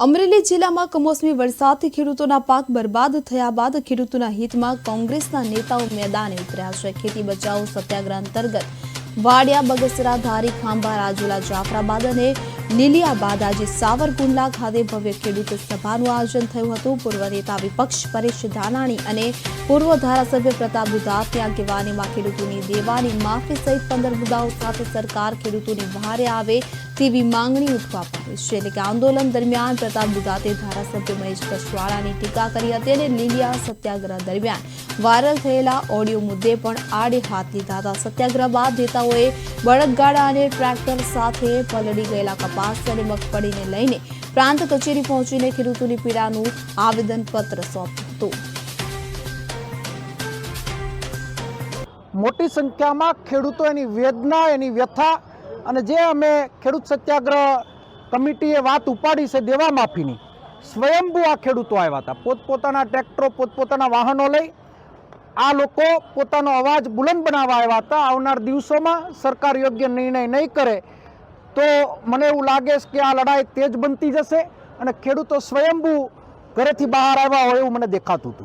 અમરેલી જિલ્લામાં કમોસમી વરસાદથી ખેડૂતોના પાક બરબાદ થયા બાદ ખેડૂતોના હિતમાં કોંગ્રેસના નેતાઓ મેદાને ઉતર્યા છે. ખેતી બચાવો સત્યાગ્રહ અંતર્ગત વાડિયા, બગસરા, ધારી, ખાંભા, રાજુલા, જાફરાબાદ અને લીલિયાબાદ આજે સાવરકુંડલા ખાતે ભવ્ય ખેડૂત સભાનું આયોજન થયું હતું. પૂર્વ નેતા વિપક્ષ પરેશ ધાનાણી અને પૂર્વ ધારાસભ્ય પ્રતાપ ઉદાસની આગેવાનીમાં ખેડૂતોની દેવાની માફી સહિત પંદર મુદ્દાઓ સાથે સરકાર ખેડૂતોની વહારે આવે તેવી માંગણી ઉઠવા પામી છે. એટલે કે આંદોલન દરમિયાન પ્રતાપ દુગાતે ધારાસભ્ય મહેશ કસવાળાની ટીકા કરી હતી અને લીલિયા સત્યાગ્રહ દરમિયાન વાયરલ થયેલા ઓડિયો મુદ્દે પણ આડે હાથ લીધા હતા. સત્યાગ્રહ બાદ નેતાઓએ બળદગાડા અને ટ્રેક્ટર સાથે પલળી ગયેલા કપાસ અને મગફળીને લઈને પ્રાંત કચેરી પહોંચીને ખેડૂતોની પીડાનું આવેદનપત્ર સોંપ્યું હતું. મોટી સંખ્યામાં ખેડૂતો એની વેદના, એની વ્યથા અને જે અમે ખેડૂત સત્યાગ્રહ કમિટીએ વાત ઉપાડી છે દેવા માફીની, સ્વયંભૂ આ ખેડૂતો આવ્યા હતા. પોતપોતાના ટ્રેક્ટરો, પોતપોતાના વાહનો લઈ આ લોકો પોતાનો અવાજ બુલંદ બનાવવા આવ્યા હતા. આવનાર દિવસોમાં સરકાર યોગ્ય નિર્ણય નહીં કરે તો મને એવું લાગે છે કે આ લડાઈ તેજ બનતી જશે અને ખેડૂતો સ્વયંભૂ ઘરેથી બહાર આવ્યા હોય એવું મને દેખાતું હતું.